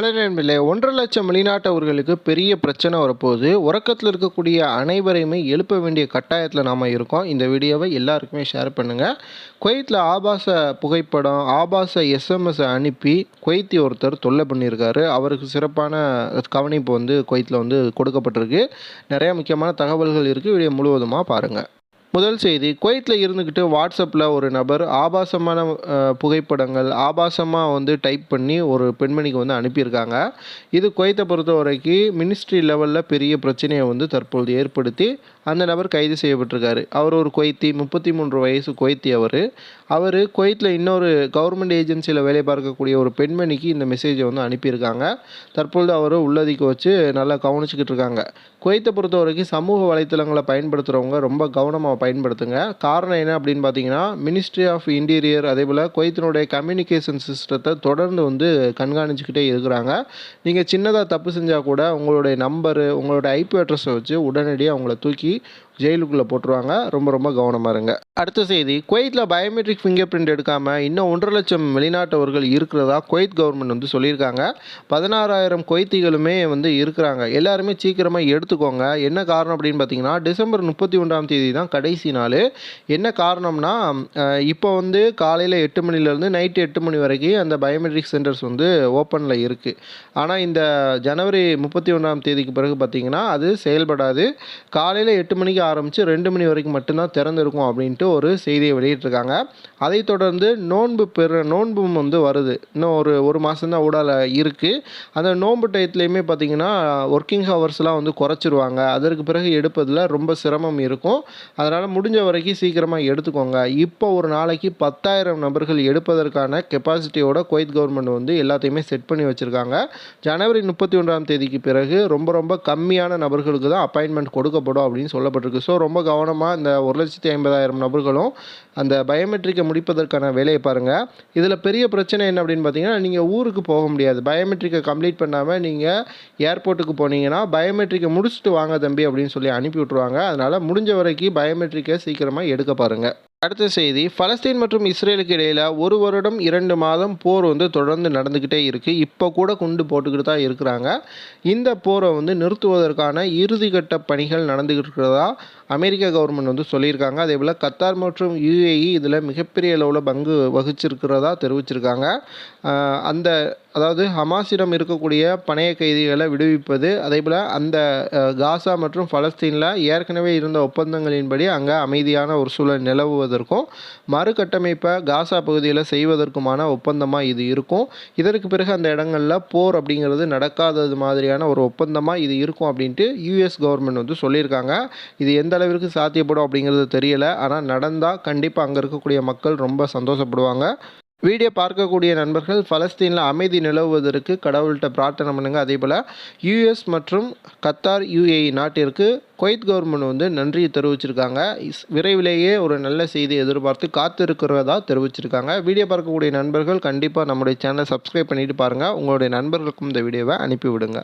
Hello நண்பர்களே ஒன்றரை லட்சம் வெளிநாட்டவர்களுக்கு பெரிய பிரச்சனை வரப்போகுது. உறக்கத்தில் இருக்கக்கூடிய அனைவரையுமே எழுப்ப வேண்டிய கட்டாயத்தில் நாம் இருக்கோம். இந்த வீடியோவை எல்லாருக்குமே ஷேர் பண்ணுங்கள் குவைத்தில் ஆபாச புகைப்படம் ஆபாச எஸ்எம்எஸ் அனுப்பி குவைத்தி ஒருத்தர் தொல்லை பண்ணியிருக்காரு. அவருக்கு சிறப்பான கவனிப்பு வந்து குவைத்தில் வந்து கொடுக்கப்பட்டிருக்கு. நிறையா முக்கியமான தகவல்கள் இருக்குது வீடியோ முழுவதுமாக பாருங்கள் முதல் செய்தி குவைத்தில் இருந்துக்கிட்டு வாட்ஸ்அப்பில் ஒரு நபர் ஆபாசமான புகைப்படங்கள் ஆபாசமாக வந்து டைப் பண்ணி ஒரு பெண்மணிக்கு வந்து அனுப்பியிருக்காங்க. இது குவைத்தை பொறுத்த வரைக்கும் மினிஸ்ட்ரி லெவலில் பெரிய பிரச்சனையை வந்து தற்பொழுது ஏற்படுத்தி அந்த நபர் கைது செய்யப்பட்டிருக்காரு. அவர் ஒரு குவைத்தி முப்பத்தி மூன்று வயசு குவைத்தி அவர். அவர் குவைத்தில் இன்னொரு கவர்மெண்ட் ஏஜென்சியில் வேலை பார்க்கக்கூடிய ஒரு பெண்மணிக்கு இந்த மெசேஜை வந்து அனுப்பியிருக்காங்க. தற்பொழுது அவர் உள்ளதிக்கு வச்சு நல்லா கவனிச்சுக்கிட்டு இருக்காங்க. குவைத்தை பொறுத்த வரைக்கும் சமூக வலைத்தளங்களை பயன்படுத்துகிறவங்க ரொம்ப கவனமாக பயன்படுத்துங்க. காரணம் என்ன அப்படின்னு பார்த்தீங்கன்னா மினிஸ்ட்ரி ஆஃப் இன்டீரியர் அதே போல் குவைத்தினுடைய கம்யூனிகேஷன் சிஸ்டத்தை தொடர்ந்து வந்து கண்காணிச்சுக்கிட்டே இருக்கிறாங்க. நீங்கள் சின்னதாக தப்பு செஞ்சால் கூட உங்களுடைய நம்பரு உங்களுடைய ஐபி அட்ரஸை வச்சு உடனடியாக அவங்கள தூக்கி ஜெயிலுக்குள்ளே போட்டுருவாங்க. ரொம்ப ரொம்ப கவனமாக இருங்க. அடுத்த செய்தி குவைத்தில் பயோமெட்ரிக் ஃபிங்கர் பிரிண்ட் எடுக்காமல் இன்னும் ஒன்றரை லட்சம் வெளிநாட்டவர்கள் இருக்கிறதா குவைத் கவர்மெண்ட் வந்து சொல்லியிருக்காங்க. பதினாறாயிரம் குவைத்திகளுமே வந்து இருக்கிறாங்க. எல்லாருமே சீக்கிரமாக எடுத்துக்கோங்க. என்ன காரணம் அப்படின்னு பார்த்தீங்கன்னா டிசம்பர் முப்பத்தி ஒன்றாம் தேதி தான் கடைசி நாள். என்ன காரணம்னா இப்போ வந்து காலையில் எட்டு மணிலேருந்து நைட்டு எட்டு மணி வரைக்கும் அந்த பயோமெட்ரிக் சென்டர்ஸ் வந்து ஓப்பனில் இருக்குது ஆனால் இந்த ஜனவரி முப்பத்தி ஒன்றாம் தேதிக்கு பிறகு பார்த்தீங்கன்னா அது செயல்படாது. காலையில் எட்டு மணிக்கு ஆரம்பித்து ரெண்டு மணி வரைக்கும் மட்டும்தான் திறந்திருக்கும் அப்படின்ட்டு ஒரு செய்தியை வெளியிட்டிருக்காங்க. அதை தொடர்ந்து நோன்பு பெரு நோன்பும் வந்து வருது. இன்னும் ஒரு ஒரு மாதம்தான் ஊடால இருக்குது அந்த நோன்பு டயத்துலையுமே பார்த்தீங்கன்னா ஒர்க்கிங் ஹவர்ஸ்லாம் வந்து குறைச்சிருவாங்க. அதற்கு பிறகு எடுப்பதில் ரொம்ப சிரமம் இருக்கும். அதனால் முடிஞ்ச வரைக்கும் சீக்கிரமாக எடுத்துக்கோங்க. இப்போ ஒரு நாளைக்கு பத்தாயிரம் நபர்கள் எடுப்பதற்கான கெப்பாசிட்டியோட குவைத் கவர்மெண்ட் வந்து எல்லாத்தையுமே செட் பண்ணி வச்சுருக்காங்க. ஜனவரி முப்பத்தி ஒன்றாம் தேதிக்கு பிறகு ரொம்ப ரொம்ப கம்மியான நபர்களுக்கு தான் அப்பாயின்மெண்ட் கொடுக்கப்படும் அப்படின்னு சொல்லப்பட்டிருக்கு. ஸோ ரொம்ப கவனமாக இந்த ஒரு லட்சத்தி ஐம்பதாயிரம் நபர்களும் அந்த பயோமெட்ரிக்கை முடிப்பதற்கான வேலையை பாருங்கள் இதில் பெரிய பிரச்சனை என்ன அப்படின்னு பார்த்தீங்கன்னா நீங்கள் ஊருக்கு போக முடியாது. பயோமெட்ரிக்கை கம்ப்ளீட் பண்ணாமல் நீங்கள் ஏர்போர்ட்டுக்கு போனீங்கன்னா பயோமெட்ரிக்கை முடிச்சுட்டு வாங்க தம்பி அப்படின்னு சொல்லி அனுப்பி விட்ருவாங்க அதனால் முடிஞ்ச வரைக்கும் பயோமெட்ரிக்கை சீக்கிரமாக எடுக்க பாருங்கள் அடுத்த செய்தி பலஸ்தீன் மற்றும் இஸ்ரேலுக்கு இடையில் ஒரு வருடம் இரண்டு மாதம் போர் வந்து தொடர்ந்து நடந்துக்கிட்டே இருக்குது இப்போ கூட குண்டு போட்டுக்கிட்டு தான் இருக்கிறாங்க. இந்த போரை வந்து நிறுத்துவதற்கான இறுதிக்கட்ட பணிகள் நடந்துக்கிட்டு இருக்கிறதா அமெரிக்க கவர்மெண்ட் வந்து சொல்லியிருக்காங்க. அதே போல் கத்தார் மற்றும் யுஏஇ இதில் மிகப்பெரிய அளவில் பங்கு வகிச்சிருக்கிறதா தெரிவிச்சிருக்காங்க. அந்த அதாவது ஹமாஸிடம் இருக்கக்கூடிய பணைய கைதிகளை விடுவிப்பது அதே போல் அந்த காசா மற்றும் பலஸ்தீனில் ஏற்கனவே இருந்த ஒப்பந்தங்களின்படி அங்கே அமைதியான ஒரு சூழல் நிலவுவதற்கும் மறுகட்டமைப்பை காசா பகுதியில் செய்வதற்குமான ஒப்பந்தமாக இது இருக்கும். இதற்கு பிறகு அந்த இடங்களில் போர் அப்படிங்கிறது நடக்காதது மாதிரியான ஒரு ஒப்பந்தமாக இது இருக்கும் அப்படின்ட்டு யூஎஸ் கவர்மெண்ட் வந்து சொல்லியிருக்காங்க. இது எந்த அளவிற்கு சாத்தியப்படும் அப்படிங்கிறது தெரியல. ஆனால் நடந்தால் கண்டிப்பாக அங்கே இருக்கக்கூடிய மக்கள் ரொம்ப சந்தோஷப்படுவாங்க. வீடியோ பார்க்கக்கூடிய நண்பர்கள் பலஸ்தீனில் அமைதி நிலவுவதற்கு கடவுள்கிட்ட பிரார்த்தனை பண்ணுங்க. அதே போல் யூஎஸ் மற்றும் கத்தார் யுஏஇ நாட்டிற்கு குவைத் கவர்மெண்ட் வந்து நன்றியை தெரிவிச்சிருக்காங்க. விரைவிலேயே ஒரு நல்ல செய்தி எதிர்பார்த்து காத்திருக்கிறதா தெரிவிச்சிருக்காங்க. வீடியோ பார்க்கக்கூடிய நண்பர்கள் கண்டிப்பாக நம்முடைய சேனலை சப்ஸ்கிரைப் பண்ணிட்டு பாருங்கள் உங்களுடைய நண்பர்களுக்கும் இந்த வீடியோவை அனுப்பி விடுங்க